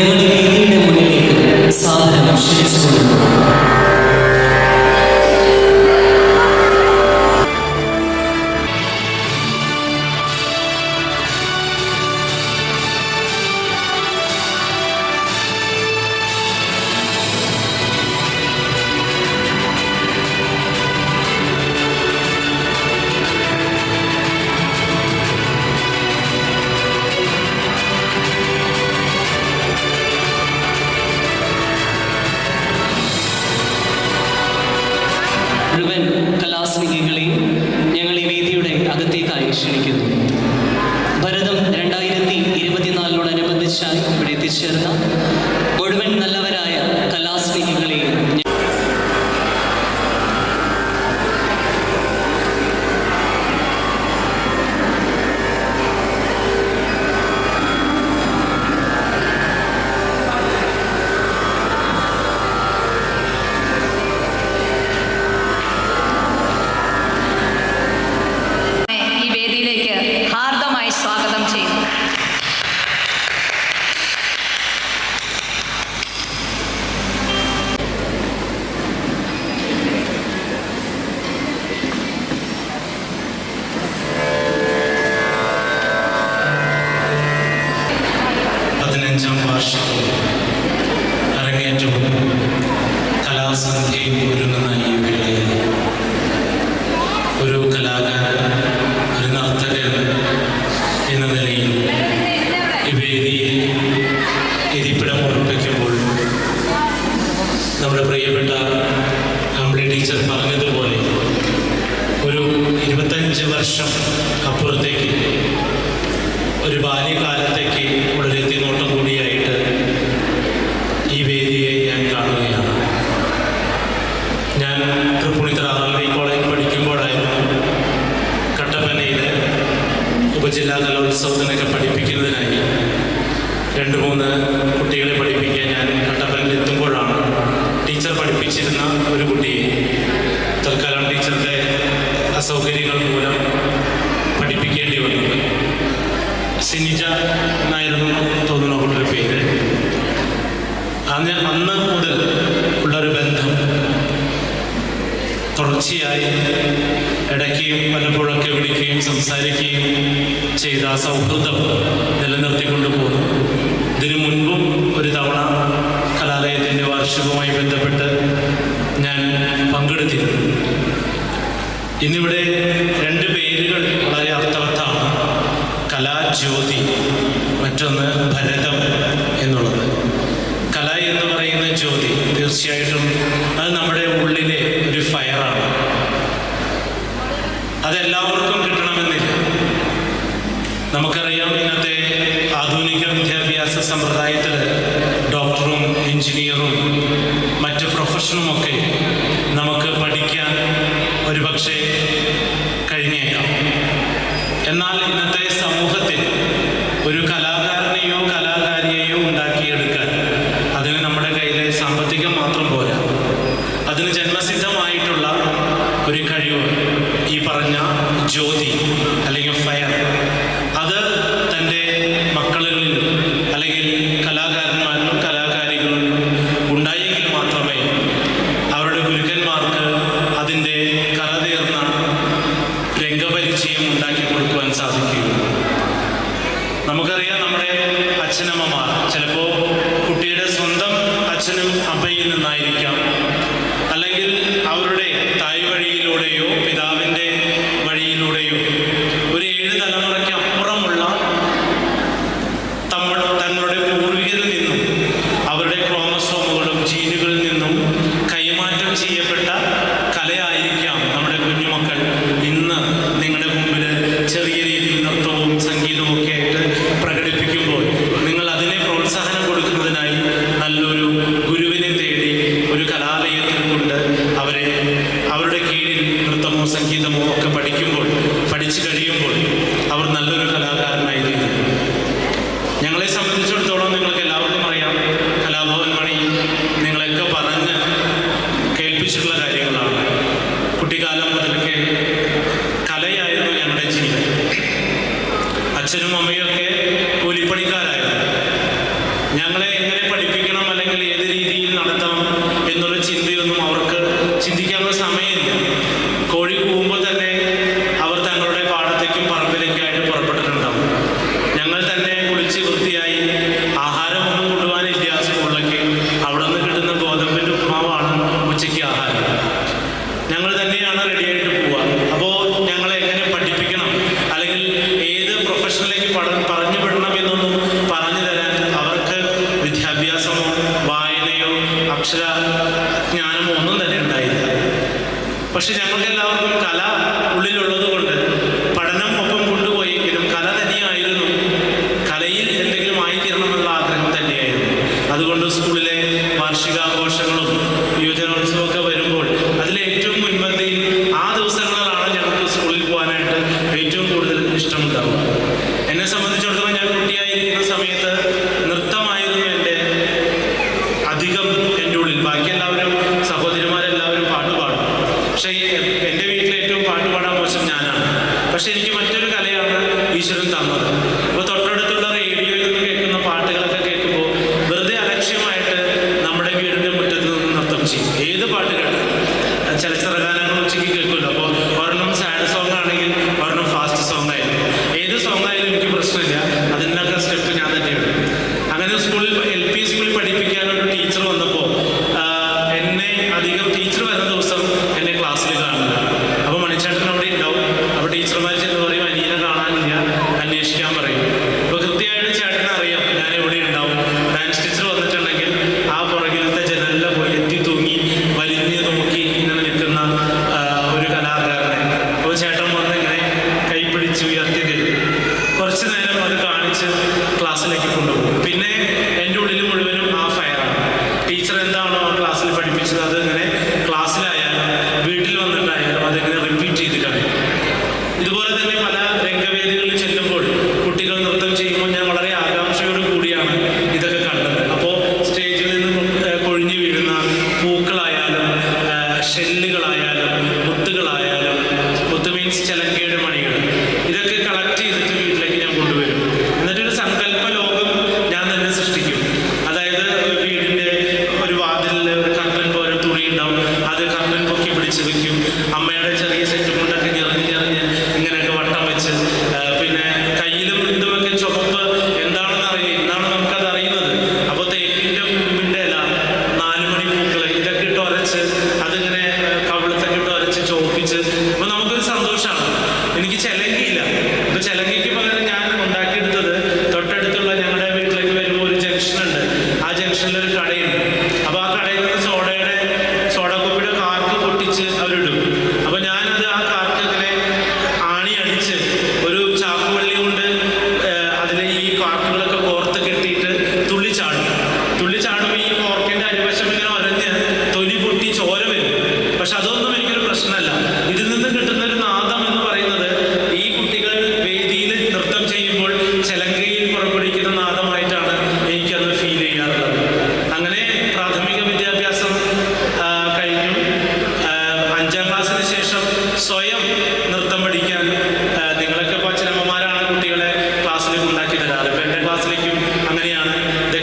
దేవుని నీతిని మునిగి సాధన చేసుకున్నాను ജില്ലയിൽ ഒരുങ്ങുന്ന ജില്ലാ കലോത്സവത്തിനൊക്കെ പഠിപ്പിക്കുന്നതിനായി രണ്ട് മൂന്ന് കുട്ടികളെ സംസാരിക്കുകയും ചെയ്ത ആ സൗഹൃദം നിലനിർത്തിക്കൊണ്ടു പോകുന്നു ഇതിനു മുൻപും ഒരു തവണ കലാലയത്തിന്റെ വാർഷികവുമായി ബന്ധപ്പെട്ട് ഞാൻ പങ്കെടുത്തിരുന്നു. ഇന്നിവിടെ രണ്ട് പേരുകൾ വളരെ അർത്ഥവത്താണ്. കലാജ്യോതി മറ്റൊന്ന് ഭരതം എന്നുള്ളത്. കല എന്ന് പറയുന്ന ജ്യോതി തീർച്ചയായിട്ടും അത് സമ്പ്രദായത്തിൽ ഡോക്ടറും എഞ്ചിനീയറും മറ്റ് പ്രൊഫഷനുമൊക്കെ നമുക്ക് പഠിക്കാൻ ഒരുപക്ഷെ കഴിഞ്ഞേക്കാം. എന്നാൽ ये बेटा ഏത് പ്രൊഫഷനിലേക്ക് പഠന പറഞ്ഞു വിടണം എന്നൊന്നും പറഞ്ഞു തരാൻ അവർക്ക് വിദ്യാഭ്യാസമോ വായനയോ അക്ഷര ജ്ഞാനമോ ഒന്നും തന്നെ ഉണ്ടായില്ല. പക്ഷെ ഞങ്ങളുടെ Yeah.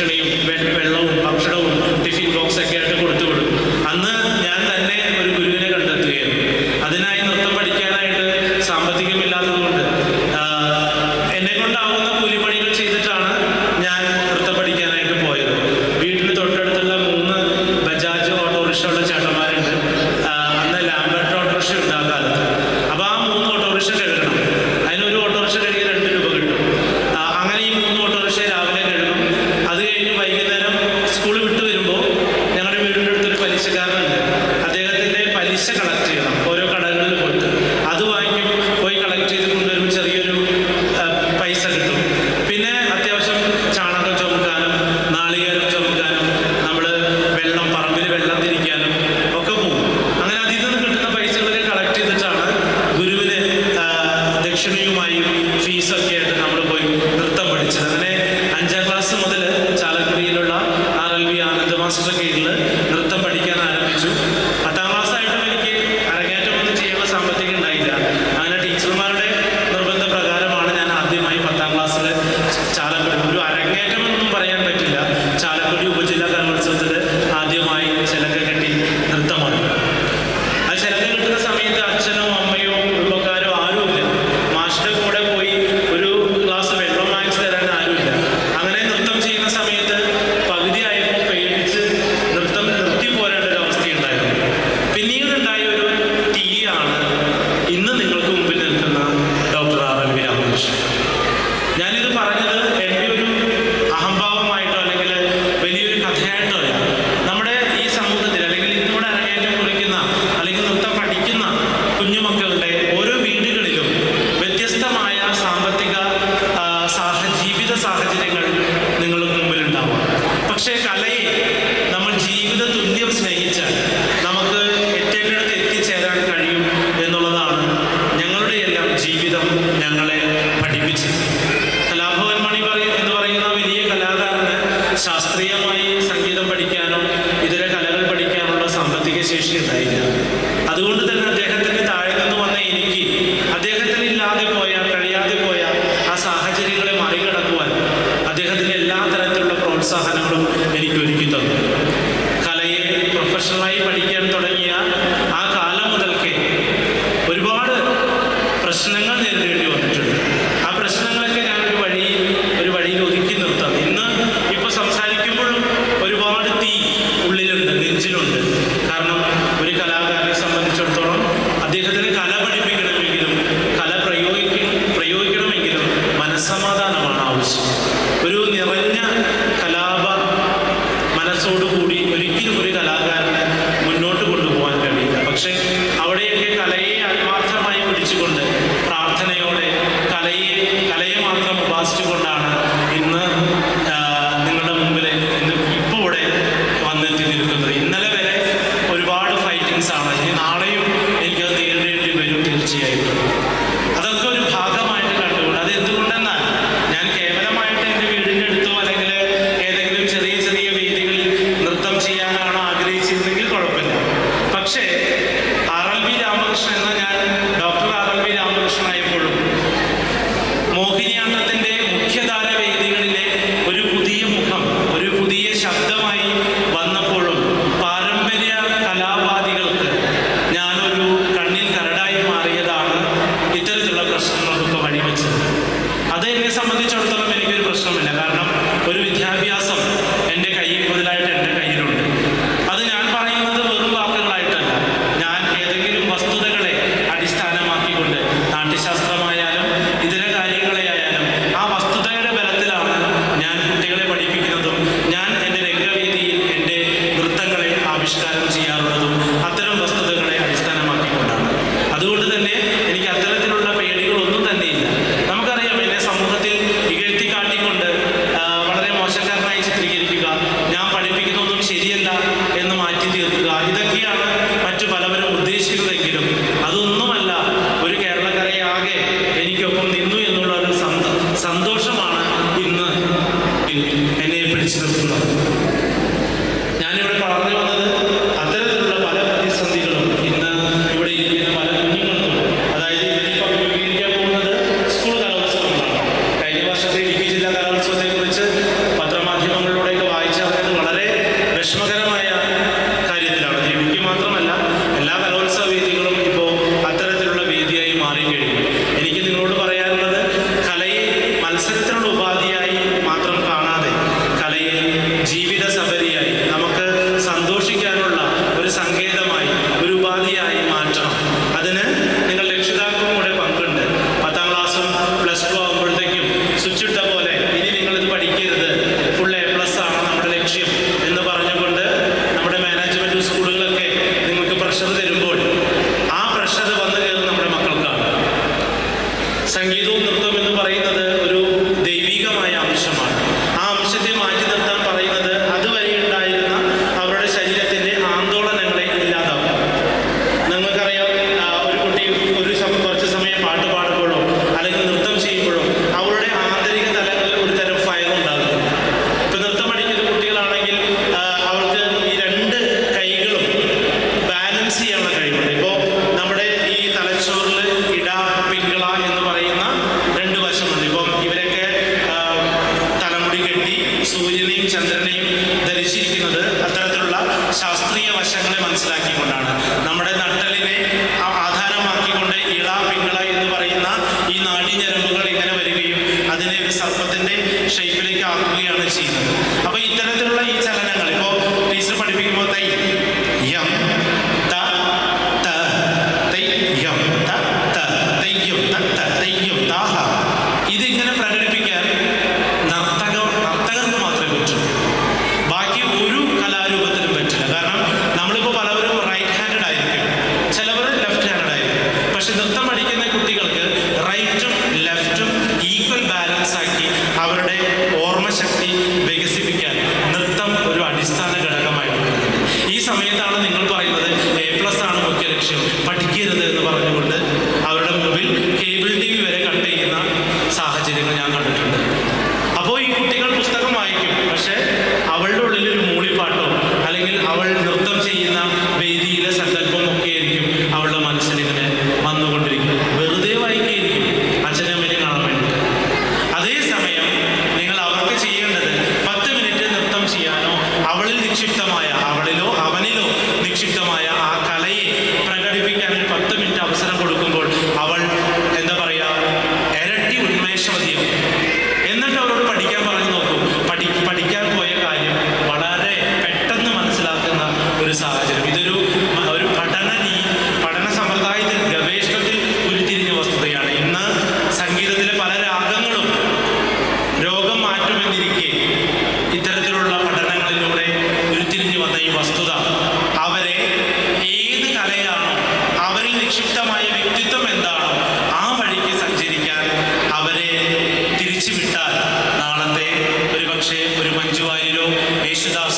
അധ്യക്ഷനെയും നിൽക്കുന്നത് ഇന്നലെ সাথে রিপিট কারণ Juazeiro, este das